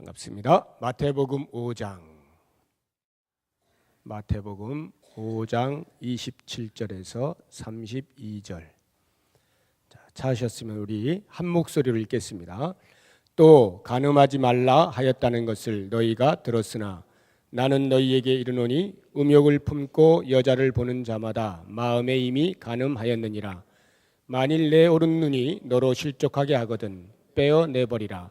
반갑습니다. 마태복음 5장 마태복음 5장 27절에서 32절 자, 찾으셨으면 우리 한 목소리로 읽겠습니다. 또 간음하지 말라 하였다는 것을 너희가 들었으나 나는 너희에게 이르노니 음욕을 품고 여자를 보는 자마다 마음에 이미 간음하였느니라 만일 내 오른 눈이 너로 실족하게 하거든 빼어 내버리라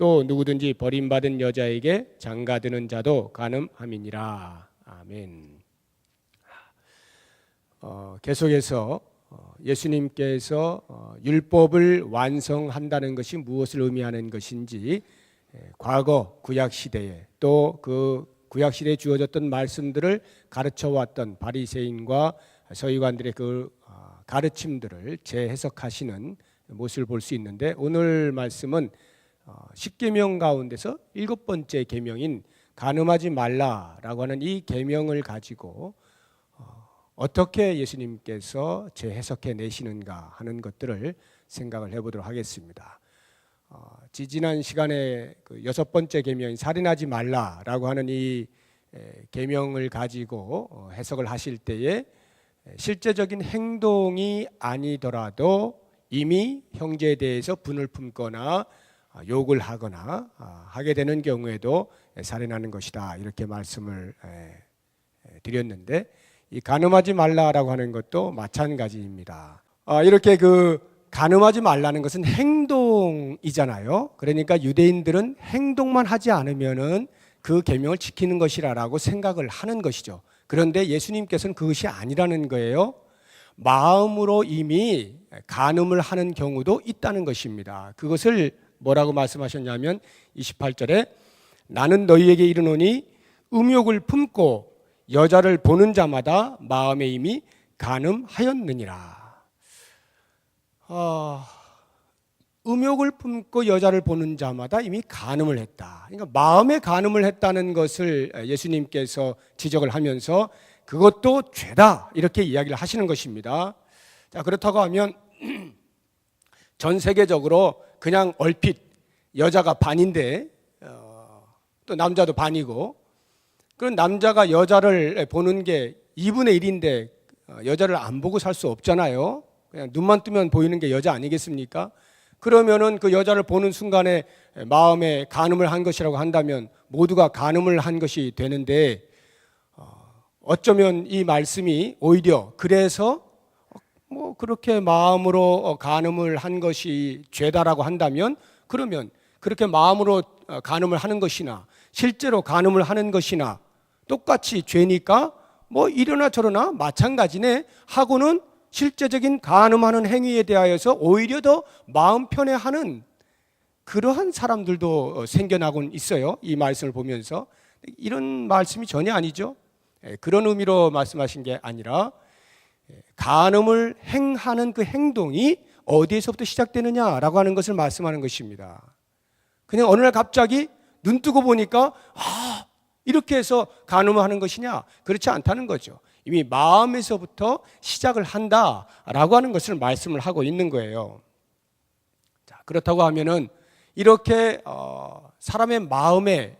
또 누구든지 버림받은 여자에게 장가드는 자도 간음함이니라 아멘. 어, 계속해서 어, 예수님께서 어, 율법을 완성한다는 것이 무엇을 의미하는 것인지 예, 과거 구약 시대에 또 그 구약 시대에 주어졌던 말씀들을 가르쳐 왔던 바리새인과 서기관들의 그 어, 가르침들을 재해석하시는 모습을 볼 수 있는데 오늘 말씀은 어, 십계명 가운데서 일곱 번째 계명인 간음하지 말라라고 하는 이 계명을 가지고 어, 어떻게 예수님께서 재해석해 내시는가 하는 것들을 생각을 해보도록 하겠습니다. 어, 지지난 시간에 그 여섯 번째 계명인 살인하지 말라라고 하는 이 에, 계명을 가지고 어, 해석을 하실 때에 에, 실제적인 행동이 아니더라도 이미 형제에 대해서 분을 품거나 아, 욕을 하거나 아, 하게 되는 경우에도 살인하는 것이다 이렇게 말씀을 드렸는데 이 간음하지 말라라고 하는 것도 마찬가지입니다. 아, 이렇게 그 간음하지 말라는 것은 행동이잖아요. 그러니까 유대인들은 행동만 하지 않으면은 그 계명을 지키는 것이라라고 생각을 하는 것이죠. 그런데 예수님께서는 그것이 아니라는 거예요. 마음으로 이미 간음을 하는 경우도 있다는 것입니다. 그것을 뭐라고 말씀하셨냐면 28절에 나는 너희에게 이르노니 음욕을 품고 여자를 보는 자마다 마음에 이미 간음하였느니라. 어, 음욕을 품고 여자를 보는 자마다 이미 간음을 했다. 그러니까 마음에 간음을 했다는 것을 예수님께서 지적을 하면서 그것도 죄다 이렇게 이야기를 하시는 것입니다. 자 그렇다고 하면 전 세계적으로 그냥 얼핏 여자가 반인데 어, 또 남자도 반이고 그런 남자가 여자를 보는 게 2분의 1인데 어, 여자를 안 보고 살 수 없잖아요. 그냥 눈만 뜨면 보이는 게 여자 아니겠습니까? 그러면은 그 여자를 보는 순간에 마음에 간음을 한 것이라고 한다면 모두가 간음을 한 것이 되는데 어, 어쩌면 이 말씀이 오히려 그래서 뭐 그렇게 마음으로 간음을 한 것이 죄다라고 한다면 그러면 그렇게 마음으로 간음을 하는 것이나 실제로 간음을 하는 것이나 똑같이 죄니까 뭐 이러나 저러나 마찬가지네 하고는 실제적인 간음하는 행위에 대하여서 오히려 더 마음 편해 하는 그러한 사람들도 생겨나곤 있어요. 이 말씀을 보면서 이런 말씀이 전혀 아니죠. 예, 그런 의미로 말씀하신 게 아니라 예, 간음을 행하는 그 행동이 어디에서부터 시작되느냐라고 하는 것을 말씀하는 것입니다. 그냥 어느 날 갑자기 눈 뜨고 보니까 아 이렇게 해서 간음을 하는 것이냐 그렇지 않다는 거죠. 이미 마음에서부터 시작을 한다라고 하는 것을 말씀을 하고 있는 거예요. 자, 그렇다고 하면은 이렇게 어, 사람의 마음에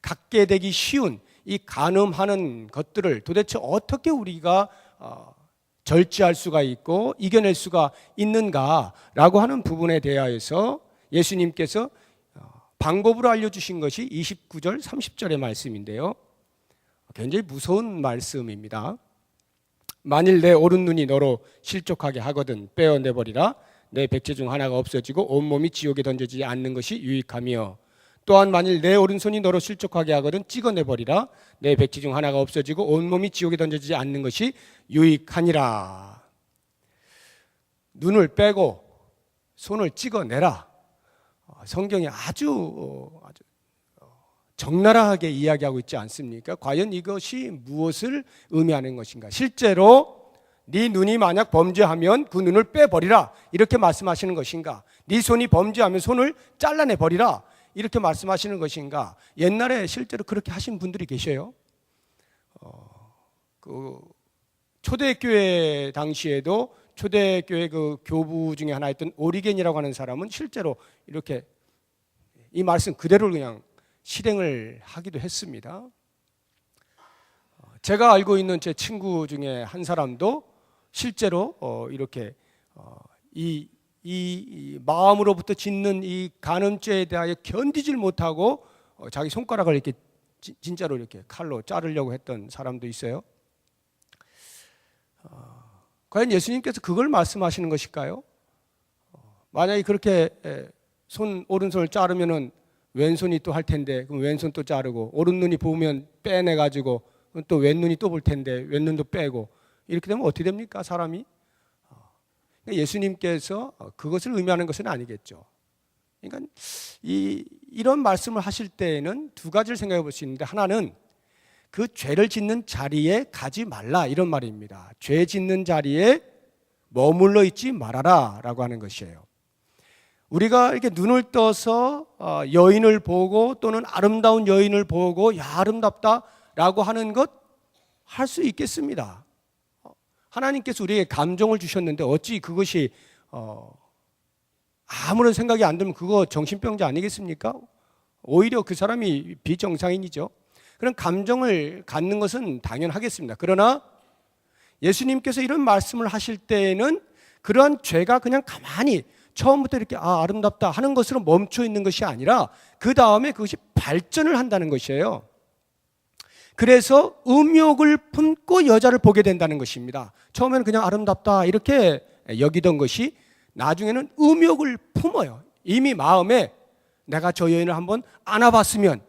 갖게 되기 쉬운 이 간음하는 것들을 도대체 어떻게 우리가 어, 절제할 수가 있고 이겨낼 수가 있는가라고 하는 부분에 대하여서 예수님께서 어, 방법으로 알려주신 것이 29절, 30절의 말씀인데요. 굉장히 무서운 말씀입니다. 만일 내 오른 눈이 너로 실족하게 하거든 빼어내버리라 내 백체 중 하나가 없어지고 온몸이 지옥에 던져지지 않는 것이 유익하며 또한 만일 내 오른손이 너로 실족하게 하거든 찍어내버리라 내 백체 중 하나가 없어지고 온몸이 지옥에 던져지지 않는 것이 유익하니라 눈을 빼고 손을 찍어내라 어, 성경이 아주 아주 적나라하게 이야기하고 있지 않습니까? 과연 이것이 무엇을 의미하는 것인가? 실제로 네 눈이 만약 범죄하면 그 눈을 빼버리라 이렇게 말씀하시는 것인가? 네 손이 범죄하면 손을 잘라내 버리라 이렇게 말씀하시는 것인가? 옛날에 실제로 그렇게 하신 분들이 계셔요. 어, 그 초대교회 당시에도 초대교회 그 교부 중에 하나였던 오리겐이라고 하는 사람은 실제로 이렇게 이 말씀 그대로 그냥 실행을 하기도 했습니다. 어, 제가 알고 있는 제 친구 중에 한 사람도 실제로 어, 이렇게 어, 이, 이, 이 마음으로부터 짓는 이 간음죄에 대하여 견디질 못하고 어, 자기 손가락을 이렇게 지- 진짜로 이렇게 칼로 자르려고 했던 사람도 있어요. 어, 과연 예수님께서 그걸 말씀하시는 것일까요? 어, 만약에 그렇게 에, 손 오른손을 자르면은 왼손이 또 할 텐데 그럼 왼손 또 자르고 오른 눈이 보면 빼내 가지고 또 왼 눈이 또 볼 텐데 왼 눈도 빼고 이렇게 되면 어떻게 됩니까 사람이? 어, 그러니까 예수님께서 어, 그것을 의미하는 것은 아니겠죠. 그러니까 이 이런 말씀을 하실 때에는 두 가지를 생각해 볼 수 있는데 하나는 그 죄를 짓는 자리에 가지 말라 이런 말입니다. 죄 짓는 자리에 머물러 있지 말아라 라고 하는 것이에요. 우리가 이렇게 눈을 떠서 어, 여인을 보고 또는 아름다운 여인을 보고 야 아름답다 라고 하는 것 할 수 있겠습니다. 어, 하나님께서 우리에게 감정을 주셨는데 어찌 그것이 어, 아무런 생각이 안 들면 그거 정신병자 아니겠습니까? 오히려 그 사람이 비정상인이죠. 그런 감정을 갖는 것은 당연하겠습니다. 그러나 예수님께서 이런 말씀을 하실 때에는 그러한 죄가 그냥 가만히 처음부터 이렇게 아 아름답다 하는 것으로 멈춰 있는 것이 아니라 그 다음에 그것이 발전을 한다는 것이에요. 그래서 음욕을 품고 여자를 보게 된다는 것입니다. 처음에는 그냥 아름답다 이렇게 여기던 것이 나중에는 음욕을 품어요. 이미 마음에 내가 저 여인을 한번 안아봤으면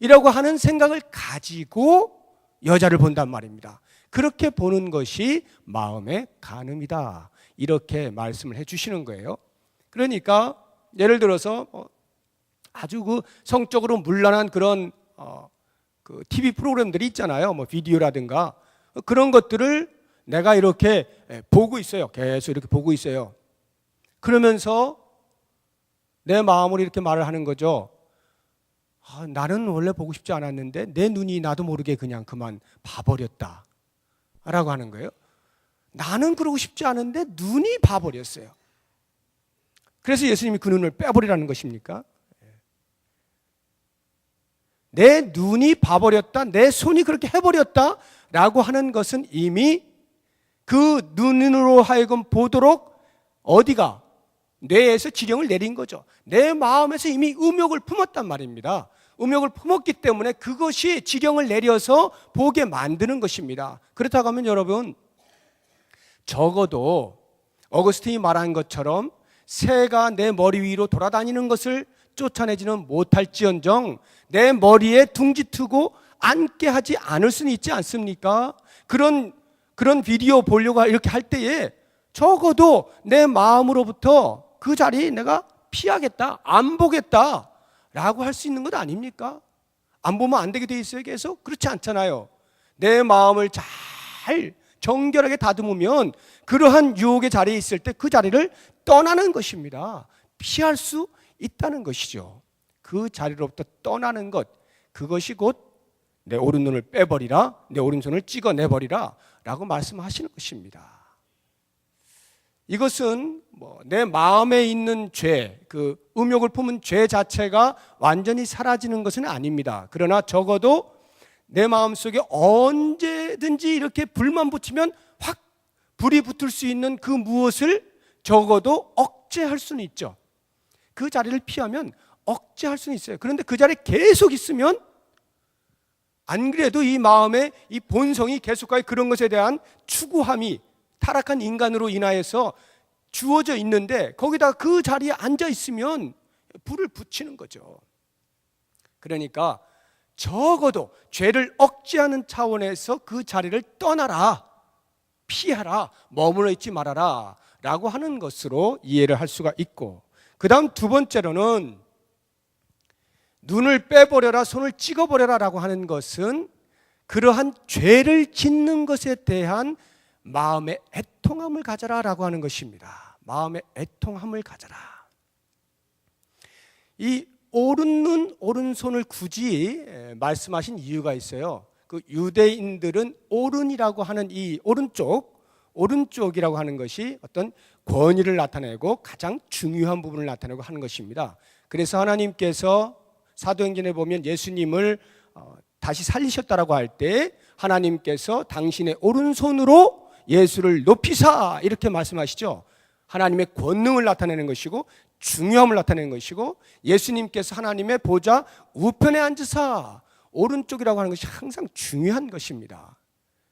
이라고 하는 생각을 가지고 여자를 본단 말입니다. 그렇게 보는 것이 마음의 간음이다. 이렇게 말씀을 해 주시는 거예요. 그러니까 예를 들어서 어, 아주 그 성적으로 문란한 그런 어, 그 TV 프로그램들이 있잖아요. 뭐 비디오라든가 그런 것들을 내가 이렇게 예, 보고 있어요. 계속 이렇게 보고 있어요. 그러면서 내 마음으로 이렇게 말을 하는 거죠. 아, 나는 원래 보고 싶지 않았는데 내 눈이 나도 모르게 그냥 그만 봐버렸다. 라고 하는 거예요. 나는 그러고 싶지 않은데 눈이 봐버렸어요. 그래서 예수님이 그 눈을 빼버리라는 것입니까? 내 눈이 봐버렸다, 내 손이 그렇게 해버렸다 라고 하는 것은 이미 그 눈으로 하여금 보도록 어디가 뇌에서 지령을 내린 거죠. 내 마음에서 이미 음욕을 품었단 말입니다. 음욕을 품었기 때문에 그것이 지령을 내려서 보게 만드는 것입니다. 그렇다고 하면 여러분 적어도 어거스틴이 말한 것처럼 새가 내 머리 위로 돌아다니는 것을 쫓아내지는 못할지언정 내 머리에 둥지 트고 앉게 하지 않을 수는 있지 않습니까? 그런 그런 비디오 보려고 이렇게 할 때에 적어도 내 마음으로부터 그 자리 내가 피하겠다, 안 보겠다 라고 할 수 있는 것 아닙니까? 안 보면 안 되게 돼 있어요, 계속? 그렇지 않잖아요. 내 마음을 잘 정결하게 다듬으면 그러한 유혹의 자리에 있을 때 그 자리를 떠나는 것입니다. 피할 수 있다는 것이죠. 그 자리로부터 떠나는 것, 그것이 곧 내 오른 눈을 빼버리라, 내 오른손을 찍어내버리라 라고 말씀하시는 것입니다. 이것은 뭐 내 마음에 있는 죄, 그 음욕을 품은 죄 자체가 완전히 사라지는 것은 아닙니다. 그러나 적어도 내 마음 속에 언제든지 이렇게 불만 붙이면 확 불이 붙을 수 있는 그 무엇을 적어도 억제할 수는 있죠. 그 자리를 피하면 억제할 수는 있어요. 그런데 그 자리에 계속 있으면 안 그래도 이 마음에 이 본성이 계속하여 그런 것에 대한 추구함이 타락한 인간으로 인하여서 주어져 있는데 거기다 그 자리에 앉아 있으면 불을 붙이는 거죠. 그러니까 적어도 죄를 억제하는 차원에서 그 자리를 떠나라, 피하라, 머물러 있지 말아라 라고 하는 것으로 이해를 할 수가 있고 그 다음 두 번째로는 눈을 빼버려라, 손을 찍어버려라 라고 하는 것은 그러한 죄를 짓는 것에 대한 마음의 애통함을 가져라 라고 하는 것입니다. 마음의 애통함을 가져라. 이 오른 눈 오른손을 굳이 말씀하신 이유가 있어요. 그 유대인들은 오른이라고 하는 이 오른쪽 오른쪽이라고 하는 것이 어떤 권위를 나타내고 가장 중요한 부분을 나타내고 하는 것입니다. 그래서 하나님께서 사도행전에 보면 예수님을 어, 다시 살리셨다라고 할 때 하나님께서 당신의 오른손으로 예수를 높이사 이렇게 말씀하시죠. 하나님의 권능을 나타내는 것이고 중요함을 나타내는 것이고 예수님께서 하나님의 보좌 우편에 앉으사 오른쪽이라고 하는 것이 항상 중요한 것입니다.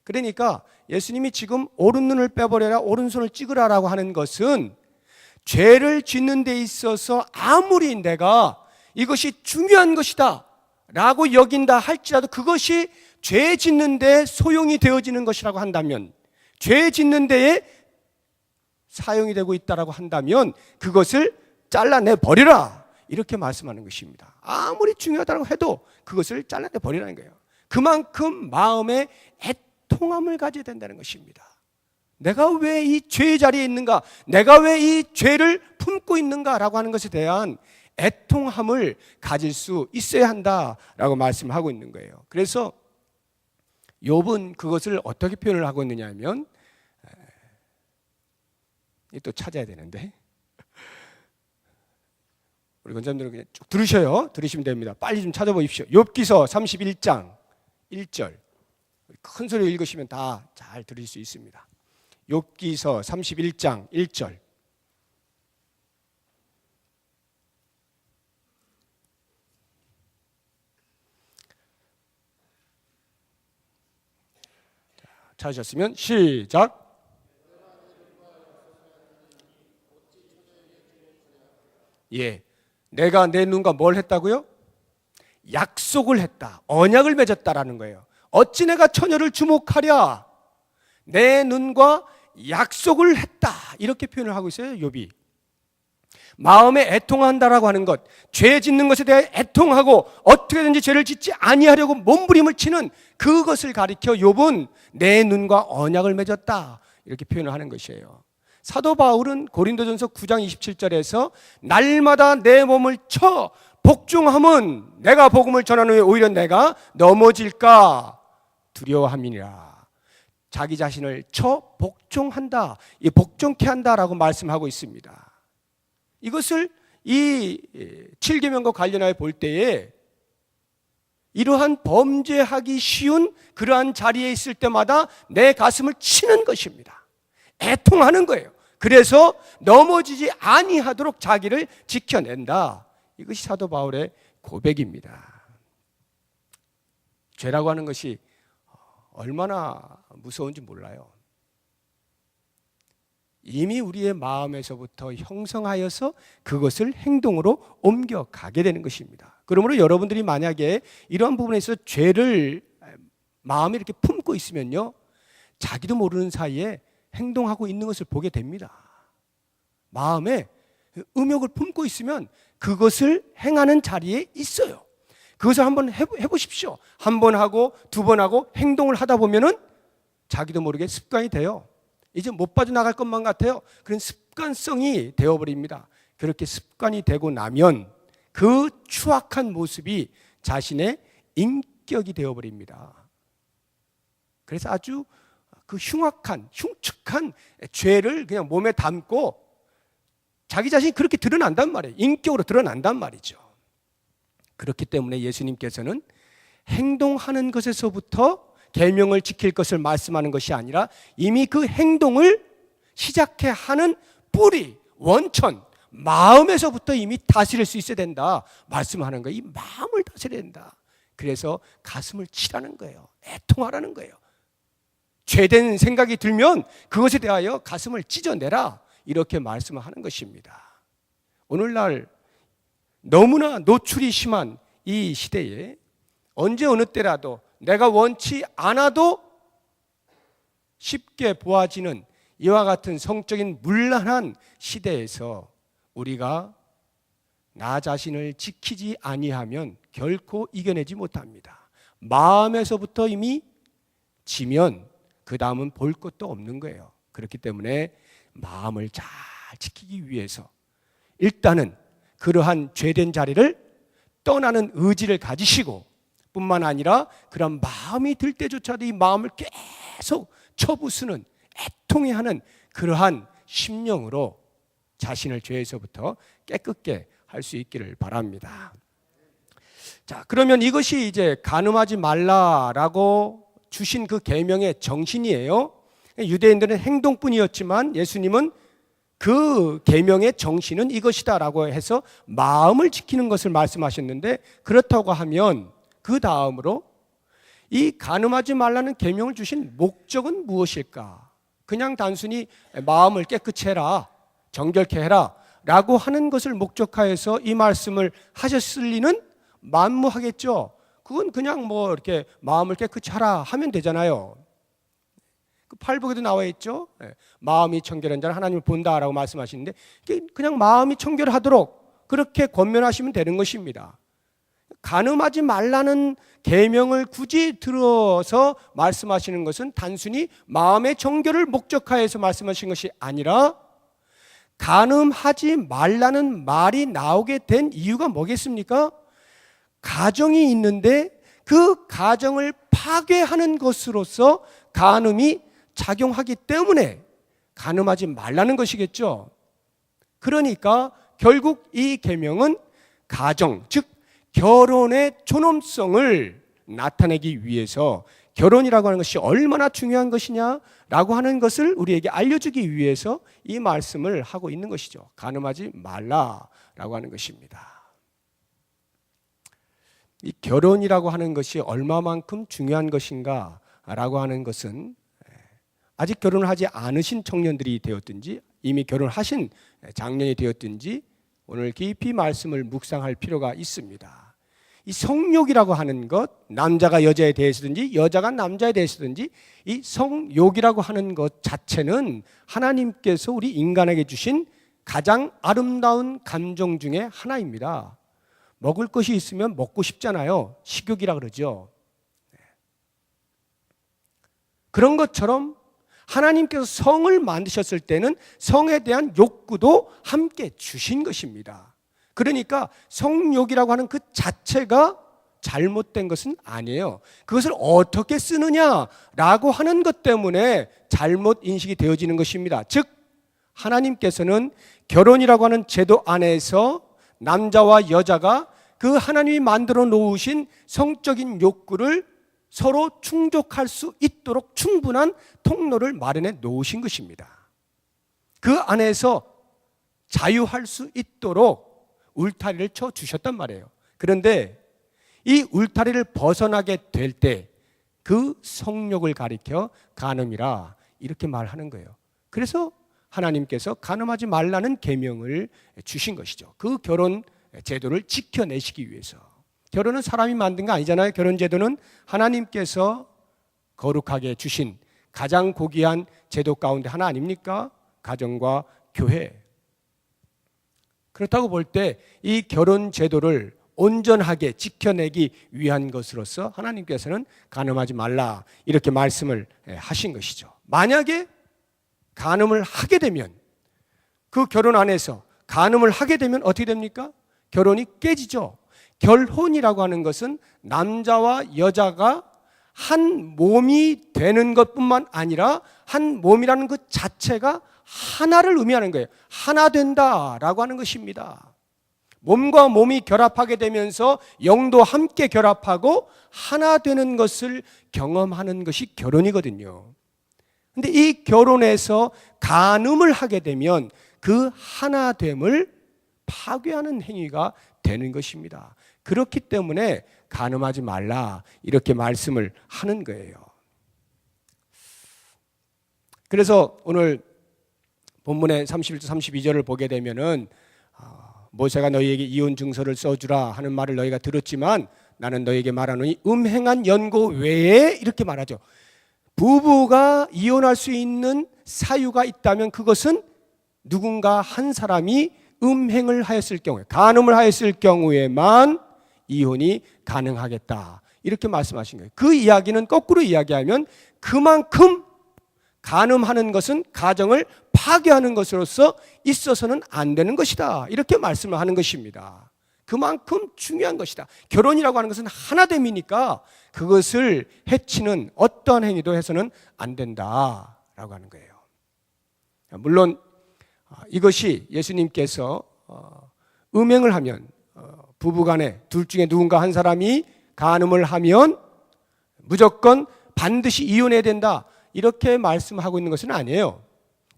그러니까 예수님이 지금 오른눈을 빼버려라 오른손을 찍으라라고 하는 것은 죄를 짓는 데 있어서 아무리 내가 이것이 중요한 것이다 라고 여긴다 할지라도 그것이 죄 짓는 데 소용이 되어지는 것이라고 한다면 죄 짓는 데에 사용이 되고 있다라고 한다면 그것을 잘라내 버리라 이렇게 말씀하는 것입니다. 아무리 중요하다고 해도 그것을 잘라내 버리라는 거예요. 그만큼 마음에 애 통함을 가져야 된다는 것입니다. 내가 왜 이 죄의 자리에 있는가? 내가 왜 이 죄를 품고 있는가라고 하는 것에 대한 애통함을 가질 수 있어야 한다라고 말씀하고 있는 거예요. 그래서 욥은 그것을 어떻게 표현을 하고 있느냐 하면 또 찾아야 되는데 우리 권장들은 그냥 쭉 들으셔요. 들으시면 됩니다. 빨리 좀 찾아보십시오. 욥기서 31장 1절 큰 소리 읽으시면 다 잘 들을 수 있습니다. 욥기서 31장 1절 찾으셨으면 시작. 예. 내가 내 눈과 뭘 했다고요? 약속을 했다. 언약을 맺었다라는 거예요. 어찌 내가 처녀를 주목하랴? 내 눈과 약속을 했다. 이렇게 표현을 하고 있어요, 욥이. 마음에 애통한다라고 하는 것, 죄 짓는 것에 대해 애통하고 어떻게든지 죄를 짓지 아니하려고 몸부림을 치는 그것을 가리켜 욥은 내 눈과 언약을 맺었다. 이렇게 표현을 하는 것이에요. 사도 바울은 고린도전서 9장 27절에서 날마다 내 몸을 쳐 복종함은 내가 복음을 전하는 후에 오히려 내가 넘어질까 두려워함이니라. 자기 자신을 쳐 복종한다. 이 복종케 한다라고 말씀하고 있습니다. 이것을 이 7계명과 관련하여 볼 때에 이러한 범죄하기 쉬운 그러한 자리에 있을 때마다 내 가슴을 치는 것입니다. 애통하는 거예요. 그래서 넘어지지 아니하도록 자기를 지켜낸다. 이것이 사도 바울의 고백입니다. 죄라고 하는 것이 얼마나 무서운지 몰라요. 이미 우리의 마음에서부터 형성하여서 그것을 행동으로 옮겨가게 되는 것입니다. 그러므로 여러분들이 만약에 이러한 부분에서 죄를 마음에 이렇게 품고 있으면요. 자기도 모르는 사이에 행동하고 있는 것을 보게 됩니다. 마음에 음욕을 품고 있으면 그것을 행하는 자리에 있어요. 그것을 한번 해보십시오. 한 번 하고 두 번 하고 행동을 하다 보면은 자기도 모르게 습관이 돼요. 이제 못 빠져나갈 것만 같아요. 그런 습관성이 되어버립니다. 그렇게 습관이 되고 나면 그 추악한 모습이 자신의 인격이 되어버립니다. 그래서 아주 그 흉악한, 흉측한 죄를 그냥 몸에 담고 자기 자신이 그렇게 드러난단 말이에요. 인격으로 드러난단 말이죠. 그렇기 때문에 예수님께서는 행동하는 것에서부터 계명을 지킬 것을 말씀하는 것이 아니라 이미 그 행동을 시작해 하는 뿌리, 원천, 마음에서부터 이미 다스릴 수 있어야 된다. 말씀하는 거예요. 이 마음을 다스려야 된다. 그래서 가슴을 치라는 거예요. 애통하라는 거예요. 죄된 생각이 들면 그것에 대하여 가슴을 찢어내라. 이렇게 말씀을 하는 것입니다. 오늘날 너무나 노출이 심한 이 시대에 언제 어느 때라도 내가 원치 않아도 쉽게 보아지는 이와 같은 성적인 문란한 시대에서 우리가 나 자신을 지키지 아니하면 결코 이겨내지 못합니다. 마음에서부터 이미 지면 그 다음은 볼 것도 없는 거예요. 그렇기 때문에 마음을 잘 지키기 위해서 일단은 그러한 죄된 자리를 떠나는 의지를 가지시고 뿐만 아니라 그런 마음이 들 때조차도 이 마음을 계속 쳐부수는 애통해하는 그러한 심령으로 자신을 죄에서부터 깨끗게 할 수 있기를 바랍니다. 자, 그러면 이것이 이제 간음하지 말라라고 주신 그 계명의 정신이에요. 유대인들은 행동뿐이었지만 예수님은 그 계명의 정신은 이것이다라고 해서 마음을 지키는 것을 말씀하셨는데 그렇다고 하면 그 다음으로 이 간음하지 말라는 계명을 주신 목적은 무엇일까? 그냥 단순히 마음을 깨끗이 해라, 정결케 해라 라고 하는 것을 목적하여서 이 말씀을 하셨을 리는 만무하겠죠. 그건 그냥 뭐 이렇게 마음을 깨끗이 하라 하면 되잖아요. 그 팔복에도 나와 있죠. 예, 마음이 청결한 자는 하나님을 본다라고 말씀하시는데 그냥 마음이 청결하도록 그렇게 권면하시면 되는 것입니다. 간음하지 말라는 계명을 굳이 들어서 말씀하시는 것은 단순히 마음의 정결을 목적하여서 말씀하신 것이 아니라 간음하지 말라는 말이 나오게 된 이유가 뭐겠습니까? 가정이 있는데 그 가정을 파괴하는 것으로서 간음이 작용하기 때문에 간음하지 말라는 것이겠죠. 그러니까 결국 이 계명은 가정, 즉 결혼의 존엄성을 나타내기 위해서 결혼이라고 하는 것이 얼마나 중요한 것이냐라고 하는 것을 우리에게 알려주기 위해서 이 말씀을 하고 있는 것이죠. 간음하지 말라라고 하는 것입니다. 이 결혼이라고 하는 것이 얼마만큼 중요한 것인가라고 하는 것은 아직 결혼을 하지 않으신 청년들이 되었든지 이미 결혼하신 장년이 되었든지 오늘 깊이 말씀을 묵상할 필요가 있습니다. 이 성욕이라고 하는 것, 남자가 여자에 대해서든지 여자가 남자에 대해서든지 이 성욕이라고 하는 것 자체는 하나님께서 우리 인간에게 주신 가장 아름다운 감정 중에 하나입니다. 먹을 것이 있으면 먹고 싶잖아요. 식욕이라 그러죠. 네. 그런 것처럼 하나님께서 성을 만드셨을 때는 성에 대한 욕구도 함께 주신 것입니다. 그러니까 성욕이라고 하는 그 자체가 잘못된 것은 아니에요. 그것을 어떻게 쓰느냐라고 하는 것 때문에 잘못 인식이 되어지는 것입니다. 즉, 하나님께서는 결혼이라고 하는 제도 안에서 남자와 여자가 그 하나님이 만들어 놓으신 성적인 욕구를 서로 충족할 수 있도록 충분한 통로를 마련해 놓으신 것입니다. 그 안에서 자유할 수 있도록 울타리를 쳐 주셨단 말이에요. 그런데 이 울타리를 벗어나게 될 때 그 성욕을 가리켜 간음이라 이렇게 말하는 거예요. 그래서 하나님께서 간음하지 말라는 계명을 주신 것이죠. 그 결혼 제도를 지켜내시기 위해서. 결혼은 사람이 만든 거 아니잖아요. 결혼 제도는 하나님께서 거룩하게 주신 가장 고귀한 제도 가운데 하나 아닙니까? 가정과 교회. 그렇다고 볼 때 이 결혼 제도를 온전하게 지켜내기 위한 것으로서 하나님께서는 간음하지 말라 이렇게 말씀을 하신 것이죠. 만약에 간음을 하게 되면 그 결혼 안에서 간음을 하게 되면 어떻게 됩니까? 결혼이 깨지죠. 결혼이라고 하는 것은 남자와 여자가 한 몸이 되는 것뿐만 아니라 한 몸이라는 것 자체가 하나를 의미하는 거예요. 하나 된다라고 하는 것입니다. 몸과 몸이 결합하게 되면서 영도 함께 결합하고 하나 되는 것을 경험하는 것이 결혼이거든요. 근데 이 결혼에서 간음을 하게 되면 그 하나됨을 파괴하는 행위가 되는 것입니다. 그렇기 때문에 간음하지 말라 이렇게 말씀을 하는 거예요. 그래서 오늘 본문의 31절 32절을 보게 되면은 아, 모세가 너희에게 이혼 증서를 써주라 하는 말을 너희가 들었지만 나는 너희에게 말하노니 음행한 연고 외에 이렇게 말하죠. 부부가 이혼할 수 있는 사유가 있다면 그것은 누군가 한 사람이 음행을 하였을 경우에 간음을 하였을 경우에만 이혼이 가능하겠다. 이렇게 말씀하신 거예요. 그 이야기는 거꾸로 이야기하면 그만큼 간음하는 것은 가정을 파괴하는 것으로서 있어서는 안 되는 것이다. 이렇게 말씀을 하는 것입니다. 그만큼 중요한 것이다. 결혼이라고 하는 것은 하나됨이니까 그것을 해치는 어떠한 행위도 해서는 안 된다라고 하는 거예요. 물론 아, 이것이 예수님께서 어, 음행을 하면 어, 부부간에 둘 중에 누군가 한 사람이 간음을 하면 무조건 반드시 이혼해야 된다 이렇게 말씀하고 있는 것은 아니에요.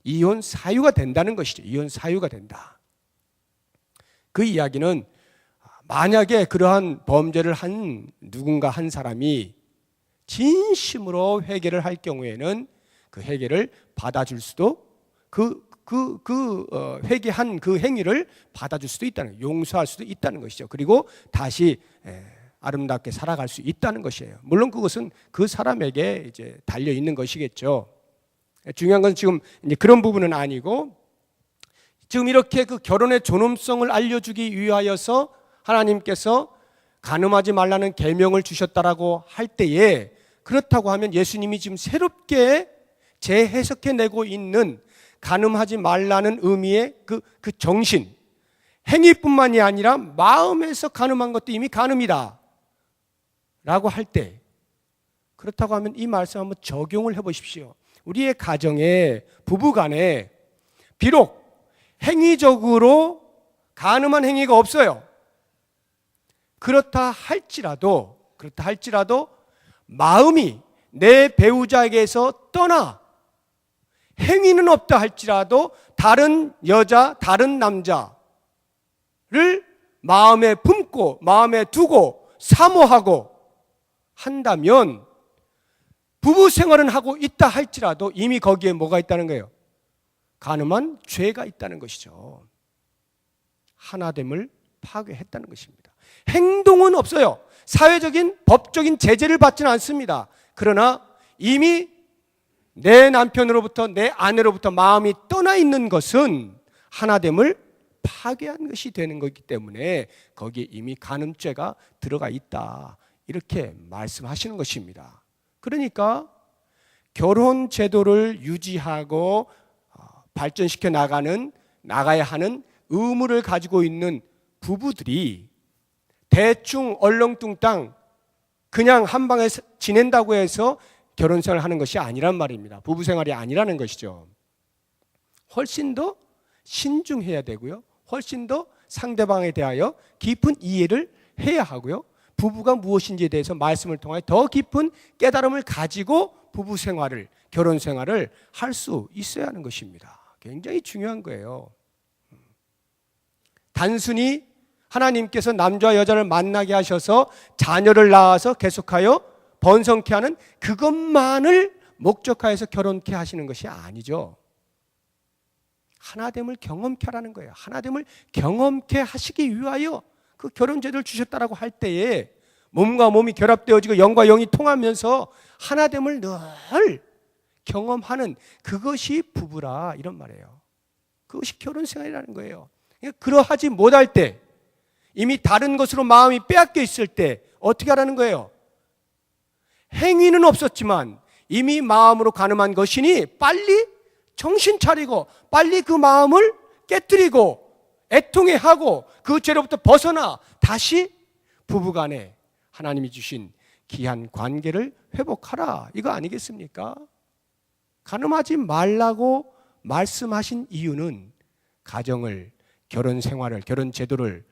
이혼 사유가 된다는 것이죠. 이혼 사유가 된다. 그 이야기는 만약에 그러한 범죄를 한 누군가 한 사람이 진심으로 회개를 할 경우에는 그 회개를 받아줄 수도 그, 그, 그, 어, 회개한 그 행위를 받아줄 수도 있다는, 용서할 수도 있다는 것이죠. 그리고 다시 에, 아름답게 살아갈 수 있다는 것이에요. 물론 그것은 그 사람에게 이제 달려 있는 것이겠죠. 중요한 건 지금 이제 그런 부분은 아니고 지금 이렇게 그 결혼의 존엄성을 알려주기 위하여서 하나님께서 간음하지 말라는 계명을 주셨다라고 할 때에 그렇다고 하면 예수님이 지금 새롭게 재해석해 내고 있는 간음하지 말라는 의미의 그, 그 정신, 행위뿐만이 아니라 마음에서 간음한 것도 이미 간음이다. 라고 할 때, 그렇다고 하면 이 말씀 한번 적용을 해 보십시오. 우리의 가정에, 부부 간에, 비록 행위적으로 간음한 행위가 없어요. 그렇다 할지라도, 그렇다 할지라도, 마음이 내 배우자에게서 떠나 행위는 없다 할지라도 다른 여자, 다른 남자를 마음에 품고 마음에 두고 사모하고 한다면 부부 생활은 하고 있다 할지라도 이미 거기에 뭐가 있다는 거예요? 가늠한 죄가 있다는 것이죠. 하나됨을 파괴했다는 것입니다. 행동은 없어요. 사회적인 법적인 제재를 받지는 않습니다. 그러나 이미 내 남편으로부터 내 아내로부터 마음이 떠나 있는 것은 하나됨을 파괴한 것이 되는 것이기 때문에 거기에 이미 간음죄가 들어가 있다. 이렇게 말씀하시는 것입니다. 그러니까 결혼 제도를 유지하고 어, 발전시켜 나가는 나가야 하는 의무를 가지고 있는 부부들이 대충 얼렁뚱땅 그냥 한 방에 지낸다고 해서 결혼 생활을 하는 것이 아니란 말입니다. 부부 생활이 아니라는 것이죠. 훨씬 더 신중해야 되고요. 훨씬 더 상대방에 대하여 깊은 이해를 해야 하고요. 부부가 무엇인지에 대해서 말씀을 통하여 더 깊은 깨달음을 가지고 부부 생활을, 결혼 생활을 할 수 있어야 하는 것입니다. 굉장히 중요한 거예요. 단순히 하나님께서 남자와 여자를 만나게 하셔서 자녀를 낳아서 계속하여 번성케 하는 그것만을 목적하여서 결혼케 하시는 것이 아니죠. 하나됨을 경험케 하라는 거예요. 하나됨을 경험케 하시기 위하여 그 결혼제도를 주셨다라고 할 때에 몸과 몸이 결합되어지고 영과 영이 통하면서 하나됨을 늘 경험하는 그것이 부부라 이런 말이에요. 그것이 결혼 생활이라는 거예요. 그러니까 그러하지 못할 때 이미 다른 것으로 마음이 빼앗겨 있을 때 어떻게 하라는 거예요? 행위는 없었지만 이미 마음으로 가늠한 것이니 빨리 정신 차리고 빨리 그 마음을 깨뜨리고 애통해 하고 그 죄로부터 벗어나 다시 부부간에 하나님이 주신 귀한 관계를 회복하라 이거 아니겠습니까? 가늠하지 말라고 말씀하신 이유는 가정을 결혼 생활을 결혼 제도를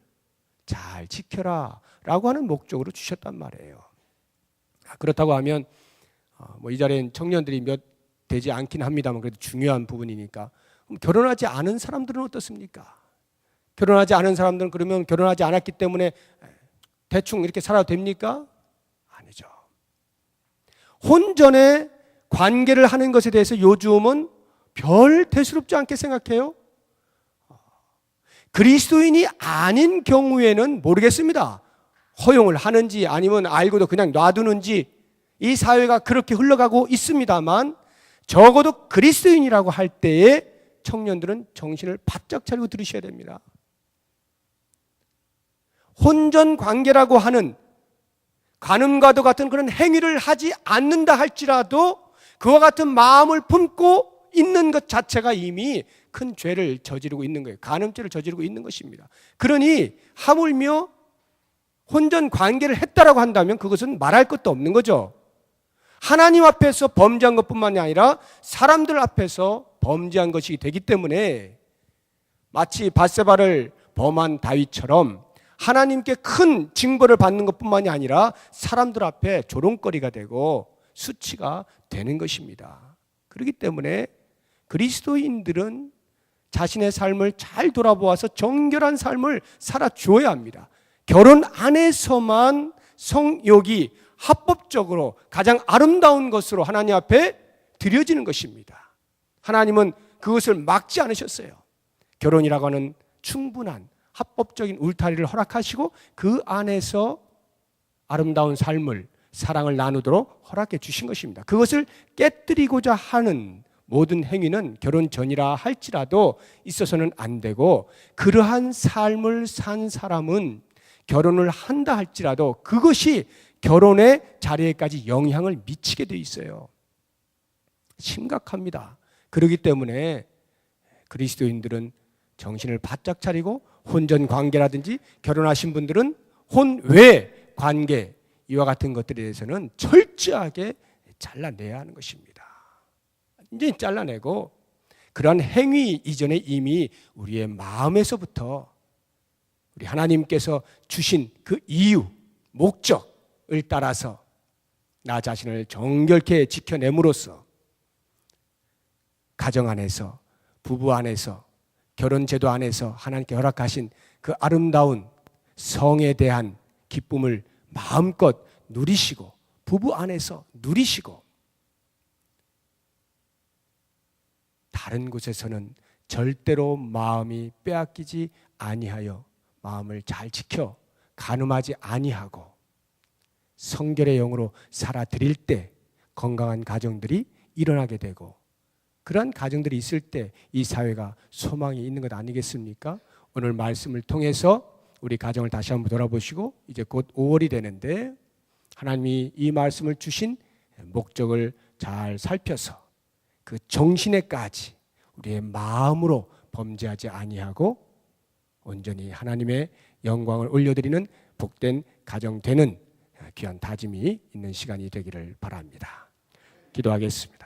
잘 지켜라 라고 하는 목적으로 주셨단 말이에요. 아, 그렇다고 하면 어, 뭐이 자리엔 청년들이 몇 되지 않긴 합니다만 그래도 중요한 부분이니까 결혼하지 않은 사람들은 어떻습니까? 결혼하지 않은 사람들은 그러면 결혼하지 않았기 때문에 대충 이렇게 살아도 됩니까? 아니죠. 혼전의 관계를 하는 것에 대해서 요즘은 별 대수롭지 않게 생각해요. 그리스도인이 아닌 경우에는 모르겠습니다. 허용을 하는지 아니면 알고도 그냥 놔두는지 이 사회가 그렇게 흘러가고 있습니다만 적어도 그리스도인이라고 할 때에 청년들은 정신을 바짝 차리고 들으셔야 됩니다. 혼전 관계라고 하는 간음과도 같은 그런 행위를 하지 않는다 할지라도 그와 같은 마음을 품고 있는 것 자체가 이미 큰 죄를 저지르고 있는 거예요. 간음죄를 저지르고 있는 것입니다. 그러니 하물며 혼전 관계를 했다라고 한다면 그것은 말할 것도 없는 거죠. 하나님 앞에서 범죄한 것뿐만이 아니라 사람들 앞에서 범죄한 것이 되기 때문에 마치 바세바를 범한 다윗처럼 하나님께 큰 징벌을 받는 것뿐만이 아니라 사람들 앞에 조롱거리가 되고 수치가 되는 것입니다. 그렇기 때문에 그리스도인들은 자신의 삶을 잘 돌아보아서 정결한 삶을 살아줘야 합니다. 결혼 안에서만 성욕이 합법적으로 가장 아름다운 것으로 하나님 앞에 드려지는 것입니다. 하나님은 그것을 막지 않으셨어요. 결혼이라고 하는 충분한 합법적인 울타리를 허락하시고 그 안에서 아름다운 삶을 사랑을 나누도록 허락해 주신 것입니다. 그것을 깨뜨리고자 하는 모든 행위는 결혼 전이라 할지라도 있어서는 안 되고 그러한 삶을 산 사람은 결혼을 한다 할지라도 그것이 결혼의 자리에까지 영향을 미치게 돼 있어요. 심각합니다. 그렇기 때문에 그리스도인들은 정신을 바짝 차리고 혼전 관계라든지 결혼하신 분들은 혼외 관계 이와 같은 것들에 대해서는 철저하게 잘라내야 하는 것입니다. 이제 잘라내고 그러한 행위 이전에 이미 우리의 마음에서부터 우리 하나님께서 주신 그 이유, 목적을 따라서 나 자신을 정결케 지켜냄으로써 가정 안에서 부부 안에서 결혼 제도 안에서 하나님께 허락하신 그 아름다운 성에 대한 기쁨을 마음껏 누리시고 부부 안에서 누리시고 다른 곳에서는 절대로 마음이 빼앗기지 아니하여 마음을 잘 지켜 간음하지 아니하고 성결의 영으로 살아 드릴 때 건강한 가정들이 일어나게 되고 그러한 가정들이 있을 때 이 사회가 소망이 있는 것 아니겠습니까? 오늘 말씀을 통해서 우리 가정을 다시 한번 돌아보시고 이제 곧 5월이 되는데 하나님이 이 말씀을 주신 목적을 잘 살펴서 그 정신에까지 우리의 마음으로 범죄하지 아니하고 온전히 하나님의 영광을 올려드리는 복된 가정 되는 귀한 다짐이 있는 시간이 되기를 바랍니다. 기도하겠습니다.